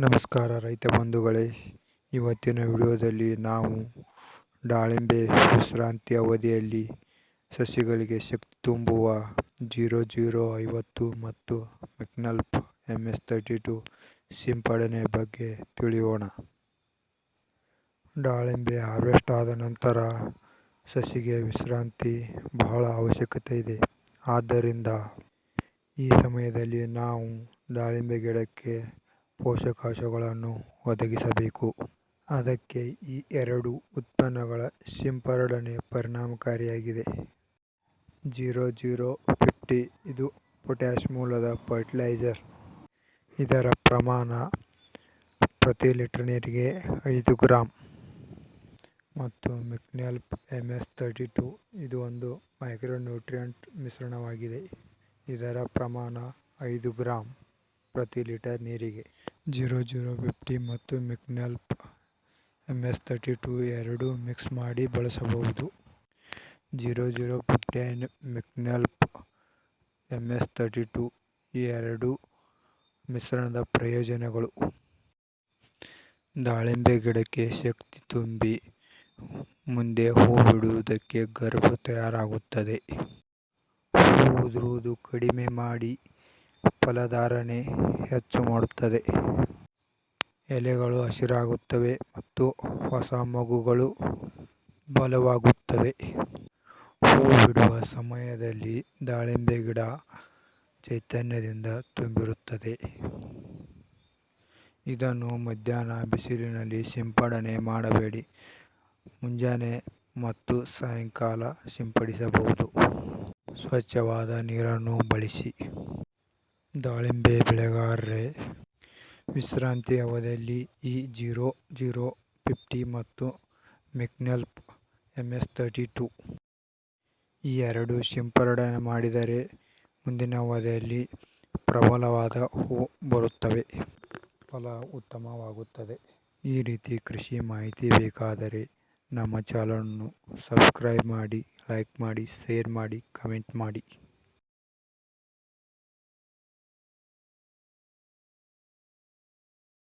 ನಮಸ್ಕಾರ ರೈತ ಬಂಧುಗಳೇ. ಇವತ್ತಿನ ವಿಡಿಯೋದಲ್ಲಿ ನಾವು ದಾಳಿಂಬೆ ವಿಶ್ರಾಂತಿ ಅವಧಿಯಲ್ಲಿ ಸಸಿಗಳಿಗೆ ಶಕ್ತಿ ತುಂಬುವ ಜೀರೋ ಜೀರೋ ಐವತ್ತು ಮತ್ತು ಮೆಕ್ನಲ್ಪ್ ಎಂ ಎಸ್ ತರ್ಟಿ ಟು ಸಿಂಪಡಣೆ ಬಗ್ಗೆ ತಿಳಿಯೋಣ. ದಾಳಿಂಬೆ ಹಾರ್ವೆಸ್ಟ್ ಆದ ನಂತರ ಸಸಿಗೆ ವಿಶ್ರಾಂತಿ ಬಹಳ ಅವಶ್ಯಕತೆ ಇದೆ. ಆದ್ದರಿಂದ ಈ ಸಮಯದಲ್ಲಿ ನಾವು ದಾಳಿಂಬೆ ಗಿಡಕ್ಕೆ ಪೋಷಕಾಂಶಗಳನ್ನು ಒದಗಿಸಬೇಕು. ಅದಕ್ಕೆ ಈ ಎರಡು ಉತ್ಪನ್ನಗಳ ಸಿಂಪಡಣೆ ಪರಿಣಾಮಕಾರಿಯಾಗಿದೆ. ಜೀರೋ ಜೀರೋ ಫಿಫ್ಟಿ ಇದು ಪೊಟ್ಯಾಷ್ ಮೂಲದ ಫರ್ಟಿಲೈಸರ್. ಇದರ ಪ್ರಮಾಣ ಪ್ರತಿ ಲೀಟರ್ ನೀರಿಗೆ ಐದು ಗ್ರಾಂ. ಮತ್ತು ಮೆಕ್ನ್ಯಾಲ್ಪ್ ಎಂ ಎಸ್ ತರ್ಟಿ ಟು ಇದು ಒಂದು ಮೈಕ್ರೋನ್ಯೂಟ್ರಿಯಂಟ್ ಮಿಶ್ರಣವಾಗಿದೆ. ಇದರ ಪ್ರಮಾಣ ಐದು ಗ್ರಾಂ. ಪ್ರತಿ ಲೀಟರ್ ನೀರಿಗೆ. ಜೀರೋ ಜೀರೋ ಫಿಫ್ಟಿ ಮತ್ತು ಮಿಕ್ನೆಲ್ಪ್ ಎಂ ಎಸ್ ತರ್ಟಿ ಟೂ ಎರಡು ಮಿಕ್ಸ್ ಮಾಡಿ ಬಳಸಬಹುದು. ಜೀರೋ ಜೀರೋ ಫಿಫ್ಟಿ ಆ್ಯಂಡ್ ಮಿಕ್ನೆಲ್ಪ್ ಎಂ ಎಸ್ ತರ್ಟಿ ಟೂ ಈ ಎರಡು ಮಿಶ್ರಣದ ಪ್ರಯೋಜನಗಳು. ದಾಳಿಂಬೆ ಗಿಡಕ್ಕೆ ಶಕ್ತಿ ತುಂಬಿ ಮುಂದೆ ಹೂ ಬಿಡುವುದಕ್ಕೆ ಗರ್ಭ ತಯಾರಾಗುತ್ತದೆ. ಹೂ ಉದುರುವುದು ಕಡಿಮೆ ಮಾಡಿ ಫಲಧಾರಣೆ ಹೆಚ್ಚು ಮಾಡುತ್ತದೆ. ಎಲೆಗಳು ಹಸಿರಾಗುತ್ತವೆ ಮತ್ತು ಹೊಸ ಮಗುಗಳು ಬಲವಾಗುತ್ತವೆ. ಹೂ ಬಿಡುವ ಸಮಯದಲ್ಲಿ ದಾಳಿಂಬೆ ಗಿಡ ಚೈತನ್ಯದಿಂದ ತುಂಬಿರುತ್ತದೆ. ಇದನ್ನು ಮಧ್ಯಾಹ್ನ ಬಿಸಿಲಿನಲ್ಲಿ ಸಿಂಪಡಣೆ ಮಾಡಬೇಡಿ. ಮುಂಜಾನೆ ಮತ್ತು ಸಾಯಂಕಾಲ ಸಿಂಪಡಿಸಬಹುದು. ಸ್ವಚ್ಛವಾದ ನೀರನ್ನು ಬಳಸಿ. ದಾಳಿಂಬೆ ಬೆಳೆಗಾರರೇ. ವಿಶ್ರಾಂತಿ ಅವಧಿಯಲ್ಲಿ ಈ ಜೀರೋ ಜೀರೋ ಫಿಫ್ಟಿ ಮತ್ತು ಮೆಕ್ನೆಲ್ಪ್ ಎಂ ಎಸ್ ತರ್ಟಿ ಟು. ಈ ಎರಡು ಸಿಂಪಡಣೆ ಮಾಡಿದರೆ ಮುಂದಿನ ಅವಧಿಯಲ್ಲಿ ಪ್ರಬಲವಾದ ಹೂ ಬರುತ್ತವೆ. ಫಲ ಉತ್ತಮವಾಗುತ್ತದೆ. ಈ ರೀತಿ ಕೃಷಿ ಮಾಹಿತಿ ಬೇಕಾದರೆ ನಮ್ಮ ಚಾನಲನ್ನು ಸಬ್ಸ್ಕ್ರೈಬ್ ಮಾಡಿ, ಲೈಕ್ ಮಾಡಿ, ಶೇರ್ ಮಾಡಿ, ಕಮೆಂಟ್ ಮಾಡಿ.